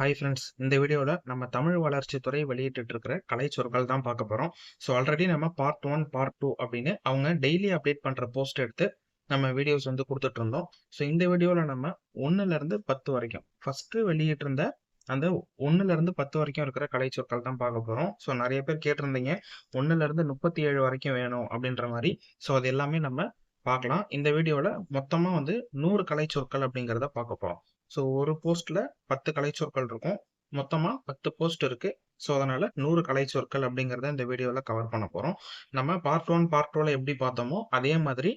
Hi friends இந்த வீடியோவில் நம்ம தமிழ் வளர்ச்சித்துறை வெளியிட்டு இருக்கிற கலை சொற்கள் தான் பார்க்க போகிறோம் ஸோ ஆல்ரெடி நம்ம பார்ட் ஒன் பார்ட் டூ அப்படின்னு அவங்க டெய்லி அப்டேட் பண்ணுற போஸ்ட் எடுத்து நம்ம வீடியோஸ் வந்து கொடுத்துட்டு இருந்தோம் ஸோ இந்த வீடியோவில் நம்ம ஒன்றுலேருந்து பத்து வரைக்கும் ஃபஸ்ட்டு வெளியிட்டிருந்த அந்த ஒன்றுலேருந்து பத்து வரைக்கும் இருக்கிற கலை சொற்கள் தான் பார்க்க போகிறோம் ஸோ நிறைய பேர் கேட்டிருந்தீங்க ஒன்றுலேருந்து முப்பத்தி ஏழு வரைக்கும் வேணும் அப்படின்ற மாதிரி. ஸோ அது எல்லாமே நம்ம பார்க்கலாம். இந்த வீடியோவில் மொத்தமாக வந்து நூறு கலை சொற்கள் அப்படிங்கிறத பார்க்க போகிறோம் ஸோ ஒரு போஸ்ட்டில் பத்து கலை சொற்கள் இருக்கும். மொத்தமாக பத்து போஸ்ட் இருக்குது ஸோ அதனால் நூறு கலை சொற்கள் அப்படிங்கிறத இந்த வீடியோவில் கவர் பண்ண போகிறோம் நம்ம பார்ட் ஒன் பார்ட் டூவில் எப்படி பார்த்தோமோ அதே மாதிரி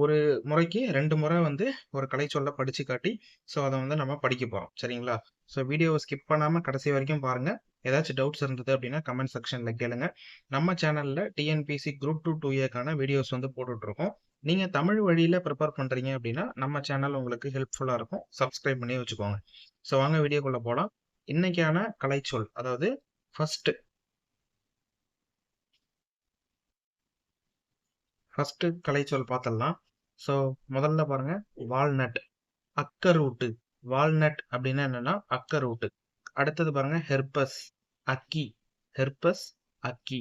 ஒரு முறைக்கு ரெண்டு முறை வந்து ஒரு கலை சொல்ல படித்து காட்டி ஸோ அதை வந்து நம்ம படிக்க போகிறோம் சரிங்களா? ஸோ வீடியோவை ஸ்கிப் பண்ணாமல் கடைசி வரைக்கும் பாருங்கள் ஏதாச்சும் டவுட்ஸ் இருந்தது அப்படின்னா கமெண்ட் செக்ஷனில் கேளுங்க. நம்ம சேனலில் டிஎன்பிசி குரூப் டூ டூ ஏக்கான வீடியோஸ் வந்து போட்டுட்ருக்கோம் நீங்கள் தமிழ் வழியில் ப்ரிப்பேர் பண்ணுறீங்க அப்படின்னா நம்ம சேனல் உங்களுக்கு ஹெல்ப்ஃபுல்லாக இருக்கும். சப்ஸ்கிரைப் பண்ணி வச்சுக்கோங்க. ஸோ வாங்க வீடியோக்குள்ளே போகலாம் இன்னைக்கான கலைச்சொல் அதாவது ஃபஸ்ட்டு ஃபஸ்ட்டு கலைச்சொல் பார்த்துடலாம். ஸோ முதல்ல பாருங்க. வால்நட் அக்கரூட்டு வால்நட் அப்படின்னா என்னன்னா அக்கரூட்டு அடுத்தது பாருங்க ஹெர்பஸ் அக்கி. ஹெர்பஸ் அக்கி.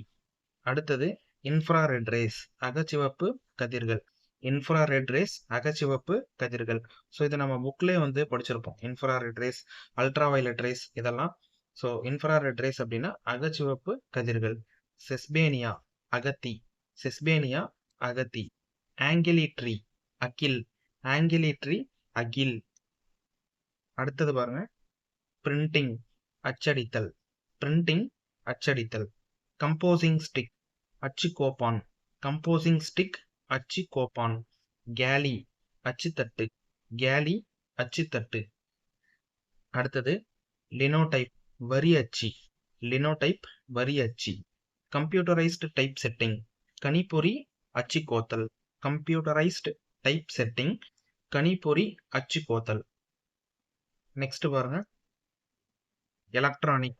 அடுத்தது இன்ஃப்ராரெட் ரேஸ் அகச்சிவப்பு கதிர்கள். இன்ஃப்ராரெட் ரேஸ் அகச்சிவப்பு கதிர்கள். ஸோ இதை நம்ம புக்லேயே வந்து படிச்சிருப்போம். Infrared rays ultra violet rays இதெல்லாம். ஸோ இன்ஃப்ராரெட் ரேஸ் அப்படின்னா அகச்சிவப்பு கதிர்கள். செஸ்பேனியா அகத்தி. செஸ்பேனியா அகத்தி. ஆங்கிலிட்ரி அகில். ஆங்கிலிட்ரி அகில். அடுத்தது பாருங்க. பிரிண்டிங் அச்சடித்தல். பிரிண்டிங் அச்சடித்தல். கம்போசிங் ஸ்டிக் அச்சு கோப்பான் கம்போசிங் ஸ்டிக் அச்சு கோப்பான் கேலி அச்சுத்தட்டு. கேலி அச்சுத்தட்டு. அடுத்தது லினோடைப் வரி அச்சு. லினோடைப் வரி அச்சு. கம்ப்யூட்டரைஸ்டு டைப் செட்டிங் கணிப்பொறி அச்சு கோத்தல். கம்ப்யூட்டரைஸ்டு டைப் செட்டிங் கணிப்பொறி அச்சு கோத்தல். நெக்ஸ்ட் பாருங்க. எலக்ட்ரானிக்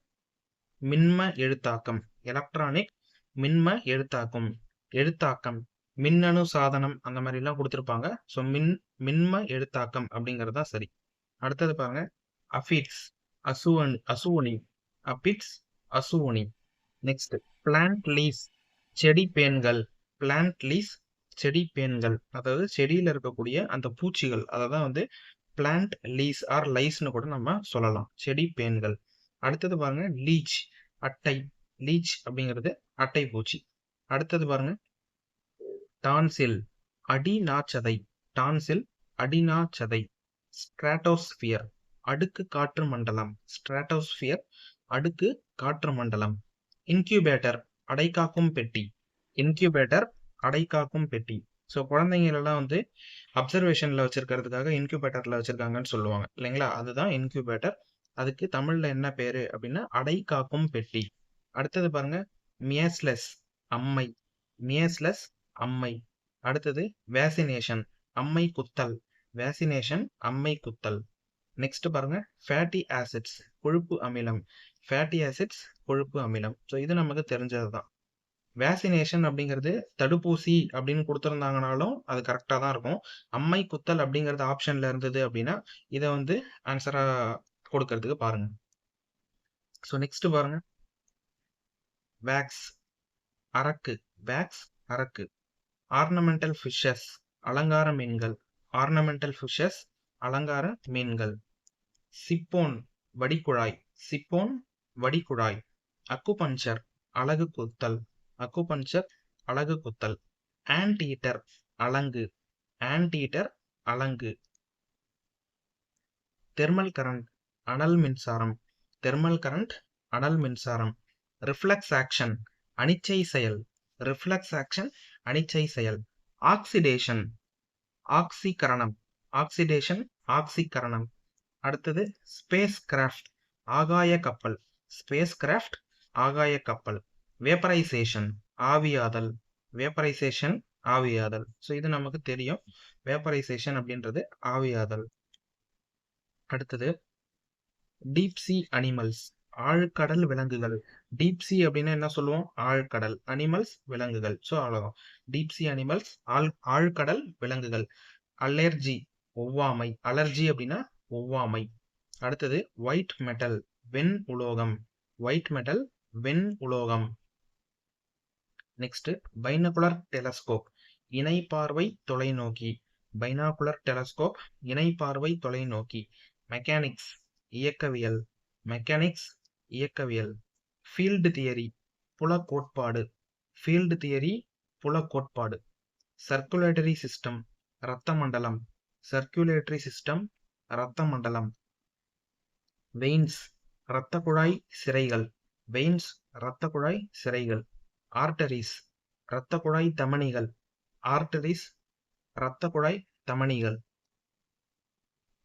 மின்ம எழுத்தாக்கம். எலக்ட்ரானிக் மின்ம எழுத்தாக்கம். எழுத்தாக்கம். மின்னணு சாதனம் அந்த மாதிரிலாம் கொடுத்துருப்பாங்க. ஸோ மின் மின்ம எழுத்தாக்கம் அப்படிங்கிறது தான் சரி. அடுத்தது பாருங்க. அஃபிட்ஸ் அசுவன் அசுவனி. அபிட்ஸ் அசுவனி. நெக்ஸ்ட் பிளான்ட் லீஸ் செடி பேன்கள். பிளான்ட் லீஸ் செடி பேன்கள். அதாவது செடியில் இருக்கக்கூடிய அந்த பூச்சிகள். அதை தான் வந்து பிளான்ட் லீஸ் ஆர் லைஸ்னு கூட நம்ம சொல்லலாம். செடி பேன்கள். அடுத்தது பாருங்க லீச் அட்டை. லீச் அப்படிங்கிறது அட்டை பூச்சி. அடுத்தது பாருங்க டான்சில் அடிநாச்சதை. டான்சில் அடிநாச்சதை. ஸ்ட்ராட்டோஸ்பியர் அடுக்கு காற்று மண்டலம். ஸ்ட்ராட்டோஸ்பியர் அடுக்கு காற்று மண்டலம். இன்க்யூபேட்டர் அடைக்காக்கும் பெட்டி. இன்க்யூபேட்டர் அடைக்காக்கும் பெட்டி. ஸோ குழந்தைங்களெல்லாம் வந்து அப்சர்வேஷனில் வச்சிருக்கிறதுக்காக இன்க்யூபேட்டரில் வச்சுருக்காங்கன்னு சொல்லுவாங்க. இல்லைங்களா? அதுதான் இன்க்யூபேட்டர். அதுக்கு தமிழில் என்ன பேர் அப்படின்னா அடைக்காக்கும் பெட்டி. அடுத்தது பாருங்க மியஸ்லெஸ் அம்மை. மியஸ்லெஸ் அம்மை. அடுத்தது வேசினேஷன் அம்மை குத்தல். வேசினேஷன் அம்மை குத்தல். நெக்ஸ்ட் பாருங்க ஃபேட்டி ஆசிட்ஸ் கொழுப்பு அமிலம். ஃபேட்டி ஆசிட்ஸ் கொழுப்பு அமிலம். ஸோ இது நமக்கு தெரிஞ்சது தான் வேக்சினேஷன் அப்படிங்கிறது தடுப்பூசி அப்படின்னு கொடுத்துருந்தாங்கனாலும் அது கரெக்டாக தான் இருக்கும். அம்மை குத்தல் அப்படிங்கிறது ஆப்ஷனில் இருந்தது அப்படின்னா இதை வந்து ஆன்சராக கொடுக்கறதுக்கு பாருங்க. ஸோ நெக்ஸ்ட் பாருங்க. வேக்ஸ் அரக்கு வேக்ஸ் அரக்கு ஆர்னமெண்டல் ஃபிஷஸ் அலங்கார மீன்கள். ஆர்னமெண்டல் ஃபிஷஸ் அலங்கார மீன்கள். சிப்போன் வடிக்குழாய் சிப்போன் வடிக்குழாய் அக்குபஞ்சர் அழகு குத்தல். அக்குபஞ்சர் அழகு குத்தல். ஆன்டீட்டர் அலங்கு. ஆன்டீட்டர் அலங்கு. தெர்மல் கரண்ட் அனல் மின்சாரம். தெர்மல் கரண்ட் அனல் மின்சாரம். ரிஃப்ளெக்ஸ் ஆக்ஷன் அனிச்சை செயல். ரிஃப்ளெக்ஸ் ஆக்ஷன் அனிச்சை செயல். ஆக்சிடேஷன். ஆக்சிகரணம். ஆக்சிடேஷன் ஆக்சிகரணம். அடுத்தது ஸ்பேஸ் கிராஃப்ட் ஆகாய கப்பல். ஸ்பேஸ் கிராஃப்ட் ஆகாய கப்பல். வேப்பரைசேஷன் ஆவியாதல். வேப்பரைசேஷன் ஆவியாதல். ஸோ இது நமக்கு தெரியும். வேப்பரைசேஷன் அப்படின்றது ஆவியாதல். அடுத்தது டீப் சி அனிமல்ஸ் ஆழ்கடல் விலங்குகள். டீப்சி அப்படின்னா என்ன சொல்லுவோம்? ஆழ்கடல். அனிமல்ஸ் விலங்குகள். ஸோ அவ்வளோதான் டீப்சி அனிமல்ஸ் ஆழ் ஆழ்கடல் விலங்குகள். அலர்ஜி ஒவ்வாமை. அலர்ஜி அப்படின்னா ஒவ்வாமை. அடுத்தது ஒயிட் மெட்டல் வெண் உலோகம். ஒயிட் மெட்டல் வெண் உலோகம். நெக்ஸ்ட் பைனகுலர் டெலஸ்கோப் இணை பார்வை தொலைநோக்கி. பைனாகுலர் டெலஸ்கோப் இணை பார்வை தொலைநோக்கி. மெக்கானிக்ஸ் இயக்கவியல். மெக்கானிக்ஸ் இயக்கவியல். ஃபீல்டு தியரி புல கோட்பாடு ஃபீல்டு தியரி புலக்கோட்பாடு. சர்க்குலேட்டரி சிஸ்டம் இரத்த மண்டலம் சர்க்குலேட்டரி சிஸ்டம் இரத்த மண்டலம் வெயின்ஸ் இரத்த குழாய் சிறைகள். வெயின்ஸ் இரத்த குழாய் சிறைகள். ஆர்டரிஸ் இரத்த குழாய் தமனிகள். ஆர்டரிஸ் இரத்த குழாய் தமனிகள்.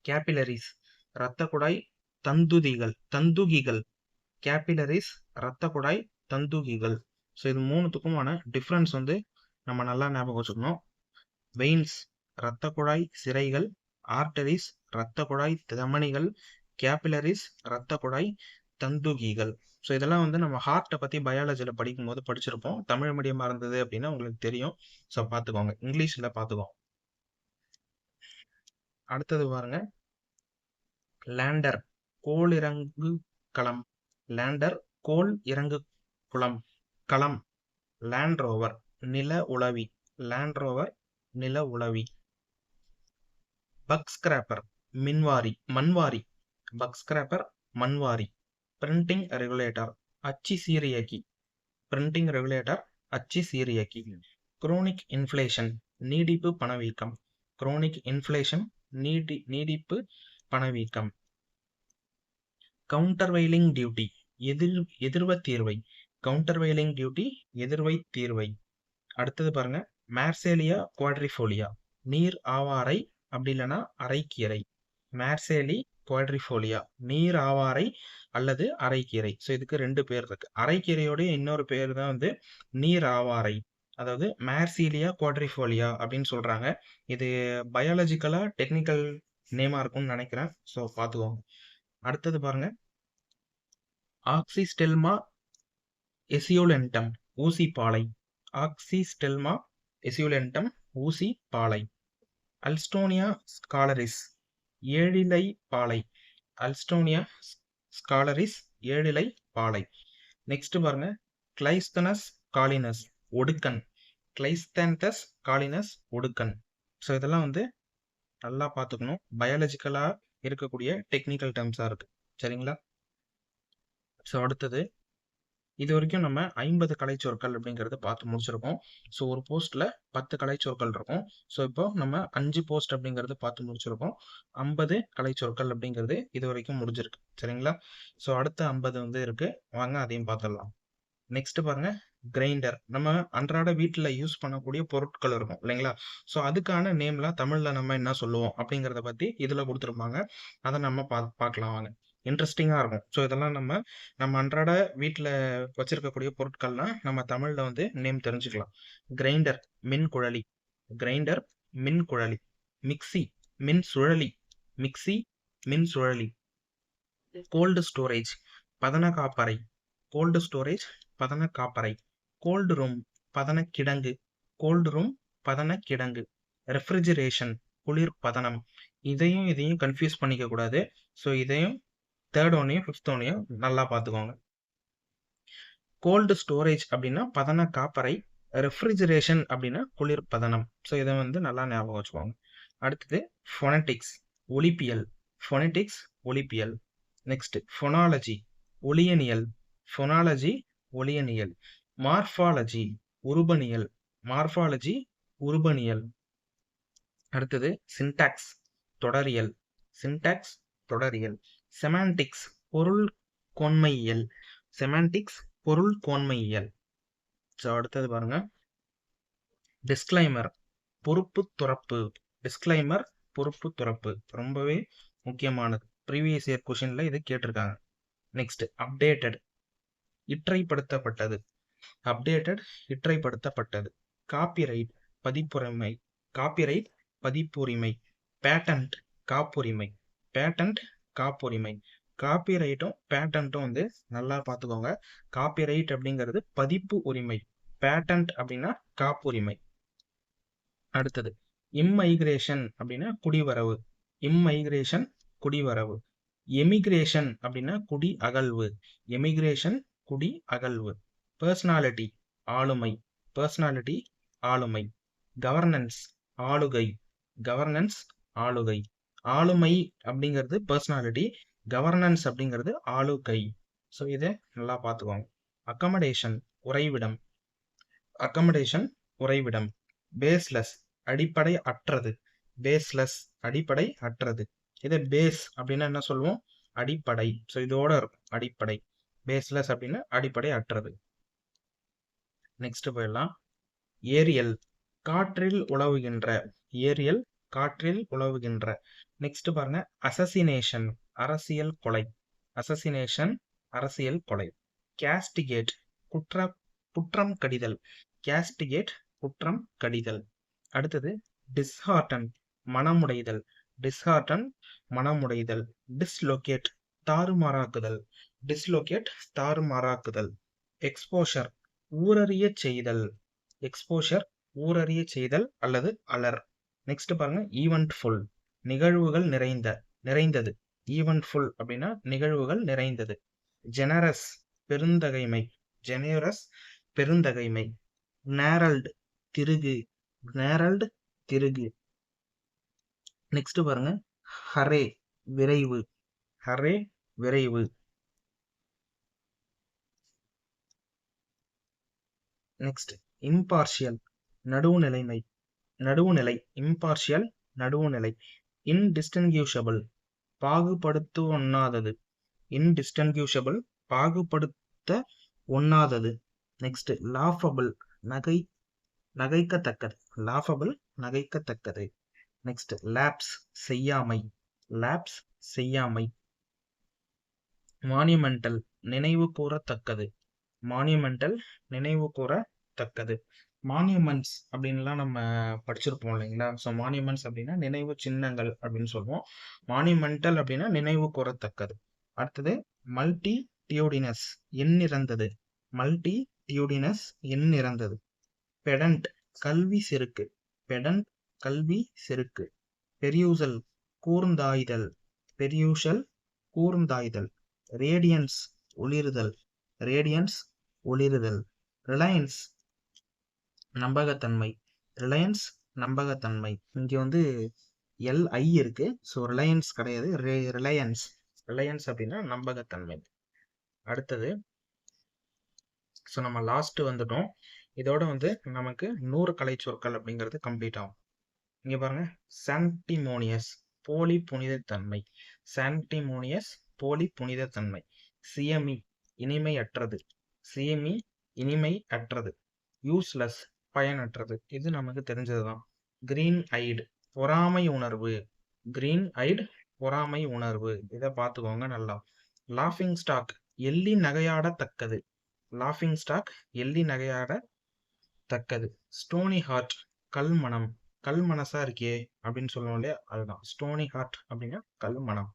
கேபிலரிஸ் இரத்த குழாய் தந்துதிகள் தந்துகிகள். கேபிலரிஸ் இரத்த குழாய் தந்தூகிகள் ஸோ இது மூணுத்துக்குமான டிஃப்ரென்ஸ் வந்து நம்ம நல்லா ஞாபகம் வச்சுக்கணும். வெயின்ஸ் இரத்த குழாய் சிறைகள் ஆர்டரிஸ் இரத்த குழாய் தமணிகள் கேபிலரிஸ் இரத்த குழாய் தந்துகிகள் ஸோ இதெல்லாம் வந்து நம்ம ஹார்ட்டை பற்றி பயாலஜியில் படிக்கும்போது படிச்சிருப்போம். தமிழ் மீடியமாக இருந்தது அப்படின்னா உங்களுக்கு தெரியும். ஸோ பார்த்துக்கோங்க. இங்கிலீஷில் பார்த்துக்கோங்க. அடுத்தது பாருங்க. லேண்டர் கோளிறங்கு களம் லேண்டர் கோல் இறங்கு குளம் களம் லேண்ட் ரோவர் நில உளவி லேண்ட் ரோவர் நில உளவி. பக் ஸ்கிராப்பர் மின்வாரி மண்வாரி. பக் ஸ்கிராப்பர் மண்வாரி. பிரிண்டிங் ரெகுலேட்டர் அச்சு சீரியக்கி. பிரிண்டிங் ரெகுலேட்டர் அச்சு சீரியக்கி. குரோனிக் இன்ஃப்ளேஷன் நீடிப்பு பணவீக்கம். குரோனிக் இன்ஃப்ளேஷன் நீடி நீடிப்பு பணவீக்கம். Countervailing duty. எதிர் எதிர்வ தீர்வை கவுண்டர் வெயிலிங் டியூட்டி எதிர்வை தீர்வை. அடுத்தது பாருங்க மேர்சேலியா குவாட்ரிஃபோலியா நீர் ஆவாரை அப்படி இல்லைன்னா அரைக்கீரை. மேர்சேலி குவாட்ரிஃபோலியா நீர் ஆவாரை அல்லது அரைக்கீரை. ஸோ இதுக்கு ரெண்டு பேர் இருக்கு. அரைக்கீரையோடைய இன்னொரு பேர் தான் வந்து நீர் ஆவாரை. அதாவது மேர்சீலியா குவாட்ரிஃபோலியா அப்படின்னு சொல்றாங்க. இது பயாலஜிக்கலா டெக்னிக்கல் நேமா இருக்கும்னு நினைக்கிறேன். ஸோ பார்த்துக்கோங்க. அடுத்தது பாருங்க ஆக்சிஸ்டெல்மா எசியோலென்டம் ஊசி பாலை. ஆக்சிஸ்டெல்மா எசியோலென்டம் ஊசி பாலை. அல்ஸ்டோனியா ஸ்காலரிஸ் ஏழிலை பாலை. அல்ஸ்டோனியா ஸ்காலரிஸ் ஏழிலை பாலை. நெக்ஸ்ட் பாருங்க. கிளைஸ்தனஸ் காலினஸ் ஒடுக்கன். கிளைஸ்தன்தஸ் காலினஸ் ஒடுக்கன். ஸோ இதெல்லாம் வந்து நல்லா பார்த்துக்கணும். பயாலஜிக்கலாக இருக்கக்கூடிய டெக்னிக்கல் டேர்ம்ஸாக இருக்குது சரிங்களா? ஸோ அடுத்தது இது வரைக்கும் நம்ம ஐம்பது கலைச்சொற்கள் அப்படிங்கிறத பார்த்து முடிச்சிருக்கோம். ஸோ ஒரு போஸ்ட்ல பத்து கலைச்சொற்கள் இருக்கும். ஸோ இப்போ நம்ம அஞ்சு போஸ்ட் அப்படிங்கிறது பார்த்து முடிச்சிருக்கோம். ஐம்பது கலைச்சொற்கள் அப்படிங்கிறது இது வரைக்கும் முடிஞ்சிருக்கு. சரிங்களா? ஸோ அடுத்த ஐம்பது வந்து இருக்கு. வாங்க அதையும் பார்த்துடலாம். நெக்ஸ்ட் பாருங்க கிரைண்டர் நம்ம அன்றாட வீட்டில் யூஸ் பண்ணக்கூடிய பொருட்கள் இருக்கும் இல்லைங்களா? ஸோ அதுக்கான நேம்லாம் தமிழில் நம்ம என்ன சொல்லுவோம் அப்படிங்கிறத பற்றி இதில் கொடுத்துருப்பாங்க. அதை நம்ம பா பார்க்கலாம் வாங்க. இன்ட்ரெஸ்டிங்காக இருக்கும். ஸோ இதெல்லாம் நம்ம நம்ம அன்றாட வீட்டில் வச்சிருக்கக்கூடிய பொருட்கள்லாம் நம்ம தமிழில் வந்து நேம் தெரிஞ்சுக்கலாம். கிரைண்டர் மின் குழலி. கிரைண்டர் மின் குழலி. மிக்சி மின் சுழலி. மிக்சி மின் சுழலி. கோல்டு ஸ்டோரேஜ் பதன காப்பறை. கோல்டு ஸ்டோரேஜ் பதன காப்பறை. கோல்டு ரூம் பதன கிடங்கு. கோல்டு ரூம் பதன கிடங்கு. ரெஃப்ரிஜரேஷன் குளிர் பதனம். இதையும் இதையும் கன்ஃபியூஸ் பண்ணிக்க கூடாது. ஸோ இதையும் தேர்ட் ஒன்னையும் ஃபிஃப்த் ஒன்னையும் நல்லா பார்த்துக்கோங்க கோல்டு ஸ்டோரேஜ் அப்படின்னா பதன காப்பரை ரெஃப்ரிஜரேஷன் அப்படின்னா குளிர் பதனம். ஸோ இதை வந்து நல்லா ஞாபகம் வச்சுக்கோங்க. அடுத்தது ஃபொனட்டிக்ஸ் ஒலிப்பியல் ஃபொனட்டிக்ஸ் ஒலிப்பியல் நெக்ஸ்ட் ஃபொனாலஜி ஒளியனியல் ஃபொனாலஜி ஒளியனியல் மார்ஃபாலஜி உருபனியல் மார்ஃபாலஜி உருபனியல் அடுத்தது சின்டாக்ஸ் தொடரியல். சின்டாக்ஸ் தொடரியல். செமான்டிக்ஸ் பொருள் கோன்மையியல். செமான்டிக்ஸ் பொருள் கோன்மையியல். ஸோ அடுத்தது பாருங்க. டிஸ்க்ளைமர் பொறுப்பு துறப்பு. டிஸ்க்ளைமர் பொறுப்பு துறப்பு. ரொம்பவே முக்கியமானது. ப்ரீவியஸ் இயர் கொஷினில் இது கேட்டிருக்காங்க. நெக்ஸ்ட் அப்டேட்டட் இற்றைப்படுத்தப்பட்டது. அப்டேட்டட் இற்றைப்படுத்தப்பட்டது. காப்பிரைட் பதிப்புரிமை. காப்பிரைட் பதிப்புரிமை. பேட்டன்ட் காப்புரிமை. பேட்டன்ட் காப்புரிமை. காப்பிரைட்டும் பேட்டன்ட்டும் வந்து நல்லா பார்த்துக்கோங்க காப்பிரைட் அப்படிங்கிறது பதிப்பு உரிமை. பேட்டன்ட் அப்படின்னா காப்புரிமை. அடுத்தது இம்மைக்ரேஷன் அப்படின்னா குடிவரவு. இம்மைக்ரேஷன் குடிவரவு. எமிகிரேஷன் அப்படின்னா குடி அகழ்வு. எமிகிரேஷன் குடி அகழ்வு. பர்சனாலிட்டி ஆளுமை. பர்சனாலிட்டி ஆளுமை. கவர்னன்ஸ் ஆளுகை. கவர்னன்ஸ் ஆளுகை. ஆளுமை அப்படிங்கிறது பர்சனாலிட்டி கவர்னன்ஸ் அப்படிங்கிறது ஆளுகை. ஸோ இதை நல்லா பார்த்துக்கோங்க. அக்கமடேஷன் உறைவிடம். அக்கமடேஷன் உறைவிடம். பேஸ்லெஸ் அடிப்படை அற்றது. பேஸ்லெஸ் அடிப்படை அற்றது. இதை பேஸ் அப்படின்னா என்ன சொல்லுவோம்? அடிப்படை. ஸோ இதோட இருக்கும். அடிப்படை. பேஸ்லெஸ் அப்படின்னா அடிப்படை அற்றது. நெக்ஸ்ட் போயிடலாம். ஏரியல் காற்றில் உழவுகின்ற. ஏரியல் காற்றில் உழவுகின்ற. நெக்ஸ்ட் பாருங்க. அசசினேஷன் அரசியல் கொலை. அசசினேஷன் அரசியல் கொலை. கேஸ்டிகேட் குற்ற குற்றம் கடிதல். கேஸ்டிகேட் குற்றம் கடிதல். அடுத்தது டிஸ்ஹார்டன் மனமுடைதல். டிஸ்ஹார்டன் மனமுடைதல். டிஸ்லோகேட் தாறுமாறாக்குதல். டிஸ்லோகேட் தாறுமாறாக்குதல். எக்ஸ்போஷர் ஊரறிய செய்தல். எக்ஸ்போஷர் ஊரறிய செய்தல் அல்லது அலர். நெக்ஸ்ட் பாருங்க ஈவெண்ட் ஃபுல் நிகழ்வுகள் நிறைந்த நிறைந்தது. ஈவன்ஃபுல் ஃபுல் அப்படின்னா நிகழ்வுகள் நிறைந்தது. ஜெனரஸ் பெருந்தகைமை. ஜெனரஸ் பெருந்தகைமை. நேரல்டு திருகு. நேரல்டு திருகு. நெக்ஸ்ட் பாருங்க. ஹரே விரைவு. ஹரே விரைவு. நெக்ஸ்ட் இம்பார்ஷியல் நடுவுநிலைமை. நடுவுநிலை இம்பார்ஷியல் நடுவுநிலை. இன்டிஸ்டிங்யூஷபிள் பாகுபடுத்த ஒண்ணாதது இன்டிஸ்டிங்யூஷபிள் பாகுபடுத்த ஒண்ணாதது நெக்ஸ்ட் லாஃபபிள் நகை நகைக்கத்தக்கது. லாஃபபிள் நகைக்கத்தக்கது. நெக்ஸ்ட் லேப்ஸ் செய்யாமை. லேப்ஸ் செய்யாமை. மானியுமெண்டல் நினைவு கூறத்தக்கது மானியமெண்டல் நினைவு கூறத்தக்கது மானியூமெண்ட்ஸ் அப்படின்லாம் நம்ம படிச்சிருப்போம் இல்லைங்களா? ஸோ மானியூமெண்ட்ஸ் அப்படின்னா நினைவு சின்னங்கள் அப்படின்னு சொல்லுவோம். மானியூமெண்டல் அப்படின்னா நினைவு கூறத்தக்கது. அடுத்தது மல்டி டியூடினஸ் எண்ணிறந்தது மல்டி டியூடினஸ் எண்ணிறந்தது பெடண்ட் கல்வி செருக்கு. பெடண்ட் கல்வி செருக்கு. பெரியூசல் கூர்ந்தாய்தல். பெரியூசல் கூர்ந்தாய்தல். ரேடியன்ஸ் ஒளிருதல். ரேடியன்ஸ் ஒளிருதல். ரிலையன்ஸ் நம்பகத்தன்மை. ரிலையன்ஸ் நம்பகத்தன்மை. இங்கே வந்து எல்ஐ இருக்கு. ஸோ ரிலையன்ஸ் கிடையாது. ரிலையன்ஸ். ரிலையன்ஸ் அப்படின்னா நம்பகத்தன்மை. அடுத்தது ஸோ நம்ம லாஸ்ட் வந்துட்டோம். இதோட வந்து நமக்கு நூறு கலை சொற்கள் அப்படிங்கிறது கம்ப்ளீட் ஆகும். இங்கே பாருங்க. சான்டிமோனியஸ் போலி புனிதத்தன்மை சான்டிமோனியஸ் போலி புனிதத்தன்மை சியமி இனிமையற்றது. சிஎம்இ இனிமை அற்றது யூஸ்லெஸ் பயனற்றது. இது நமக்கு தெரிஞ்சது தான் கிரீன் ஐடு பொறாமை உணர்வு. கிரீன் ஐடு பொறாமை உணர்வு. இதை பார்த்துக்கோங்க நல்லா. லாஃபிங் ஸ்டாக் எள்ளி நகையாடத்தக்கது. லாஃபிங் ஸ்டாக் எள்ளி நகையாட தக்கது ஸ்டோனி ஹார்ட் கல்மணம். கல் மனசா இருக்கே அப்படின்னு சொல்லுவோம் இல்லையா? அதுதான். ஸ்டோனி ஹார்ட் அப்படின்னா கல் மனம்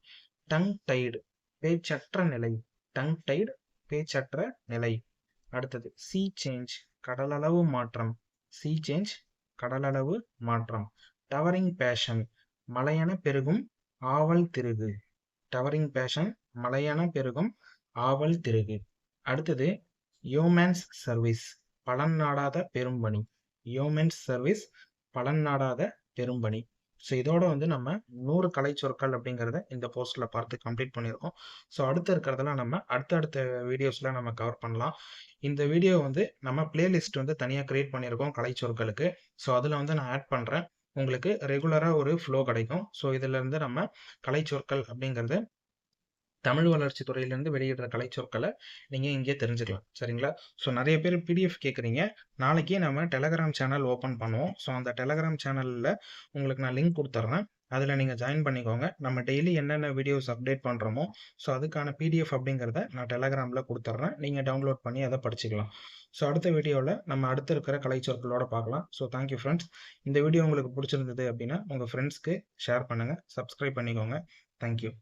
டங் டைடு பேச்சற்ற நிலை. டங் டைடு பேச்சற்ற நிலை. அடுத்தது சி சேஞ்ச் கடலளவு மாற்றம். சீ சேஞ்ச் கடலளவு மாற்றம். டவரிங் பேஷன் மலையென பெருகும் ஆவல் திருகு. டவரிங் பேஷன் மலையென பெருகும் ஆவல் திருகு. அடுத்தது யோமேன்ஸ் சர்வீஸ் பலன் நாடாத பெரும்பணி. யோமென்ஸ் சர்வீஸ் பலன் நாடாத பெரும்பணி. ஸோ இதோட வந்து நம்ம நூறு கலை சொற்கள் அப்படிங்கிறத இந்த போஸ்டில் பார்த்து கம்ப்ளீட் பண்ணியிருக்கோம். ஸோ அடுத்து இருக்கிறதெல்லாம் நம்ம அடுத்தடுத்த வீடியோஸ்லாம் நம்ம கவர் பண்ணலாம். இந்த வீடியோ வந்து நம்ம பிளேலிஸ்ட் வந்து தனியாக க்ரியேட் பண்ணியிருக்கோம் கலை சொற்களுக்கு. ஸோ அதில் வந்து நான் ஆட் பண்ணுறேன் உங்களுக்கு ரெகுலராக ஒரு ஃப்ளோ கிடைக்கும். ஸோ இதிலேருந்து நம்ம கலை சொற்கள் அப்படிங்கிறது தமிழ் வளர்ச்சி துறையிலேருந்து வெளியிடுற கலை சொற்களை நீங்கள் இங்கே தெரிஞ்சுக்கலாம். சரிங்களா? ஸோ நிறைய பேர் பிடிஎஃப் கேட்குறீங்க நாளைக்கே நம்ம டெலகிராம் சேனல் ஓப்பன் பண்ணுவோம். ஸோ அந்த டெலகிராம் சேனலில் உங்களுக்கு நான் லிங்க் கொடுத்துட்றேன் அதில் நீங்கள் ஜாயின் பண்ணிக்கோங்க. நம்ம டெய்லி என்னென்ன வீடியோஸ் அப்டேட் பண்ணுறோமோ ஸோ அதுக்கான பிடிஎஃப் அப்படிங்கிறத நான் டெலகிராமில் கொடுத்துட்றேன் நீங்கள் டவுன்லோட் பண்ணி அதை படிச்சுக்கலாம். ஸோ அடுத்த வீடியோவில் நம்ம அடுத்து இருக்கிற கலைச்சொற்களோடு பார்க்கலாம். ஸோ தேங்க்யூ ஃப்ரெண்ட்ஸ் இந்த வீடியோ உங்களுக்கு பிடிச்சிருந்தது அப்படின்னா உங்கள் ஃப்ரெண்ட்ஸ்க்கு ஷேர் பண்ணுங்கள் சப்ஸ்கிரைப் பண்ணிக்கோங்க. தேங்க்யூ